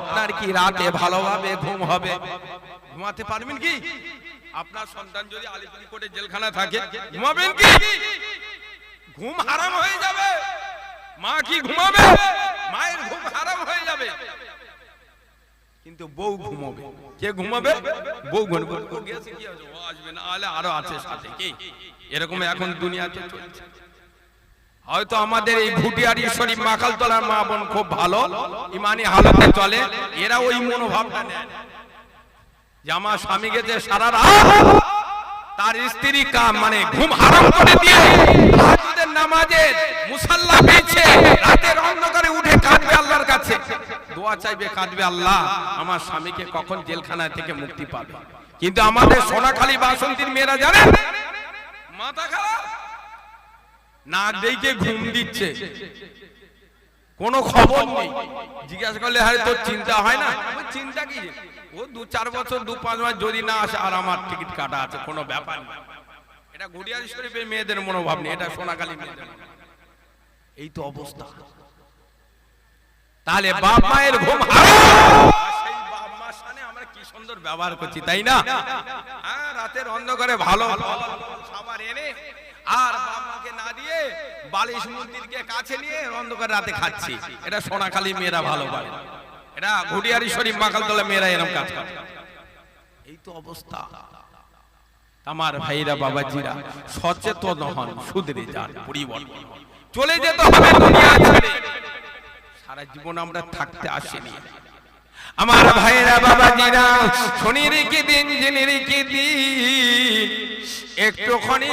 আপনার কি রাতে ভালোভাবে ঘুম হবে? ঘুমাতে পারবেন কি? আপনার সন্তান যদি আলিপুরি কোটে জেলখানা থাকে, ঘুমাবেন কি? ঘুম হারাম হয়ে যাবে। মা কি ঘুমাবে? মায়ের ঘুম হারাম হয়ে যাবে। কিন্তু বউ ঘুমাবে। কে ঘুমাবে? বউ ঘুমাবে। আসবে না আরও আছে সাথে, কি? এরকম এখন দুনিয়াতে চলছে। হয়তো আমাদের এই ভুটিয়ারি শরীফ মাকালতলার মা বোন খুব ভালো, ইমানি হালতে চলে, এরা ওই মনোভাবটা নেয়। যে আমার স্বামী গেছে সারা রাত, তার স্ত্রী কাম মানে ঘুম হারাম করে দিয়ে নামাজে মুসাল্লা পেয়েছে রাতের অন্ধকারে উঠে কাঁদবে আল্লাহর কাছে। দোয়া চাইবে, কাঁদবে আল্লাহ, আমার স্বামীকে কখন জেলখানা থেকে মুক্তি পাবে। কিন্তু আমাদের সোনাখালী বাসন্তীর মেয়েরা জানে মাথা খারাপ। নাক দেখে ঘুম দিচ্ছে। কোনো খবর নেই। জিজ্ঞাসা করলে হ্যাঁ তোর চিন্তা হয় না? চিন্তা কি ও দু চার বছর দু পাঁচ মাস যদি না আসে আর আমার টিকিট কাটা আছে কোনো ব্যাপার না এটা ঘুরিয়ারি শরীফের মেয়েদের মনোভাব নেই এটা সোনাকালী মেয়েদের এই তো অবস্থা। তাহলে বাপ মায়ের ঘুম আমরা কি সুন্দর ব্যবহার করছি তাই না? হ্যাঁ রাতের অন্ধকারে ভালো। খাবার এনে আর বাপ মাকে না দিয়ে বালিশ মন্দিরকে কাছে নিয়ে অন্ধকার রাতে খাচ্ছি। এটা সোনাখালী মেয়েরা ভালো পারে। এটা ঘুটিয়ারি শরীফ মাকালতলা মেয়েরা এরকম কাজ করে। এই তো অবস্থা। আমার ভাইরা বাবাজিরা সচেতন হন সুধরে যান, পরিবর্তন চলে যেতে হবে দুনিয়া ছেড়ে। সারা জীবন আমরা থাকতে আসিনি। আমার ভাইরা বাবাজিরা, শনি রেখে দিন, জেনে রেখে দিন, একটুখানি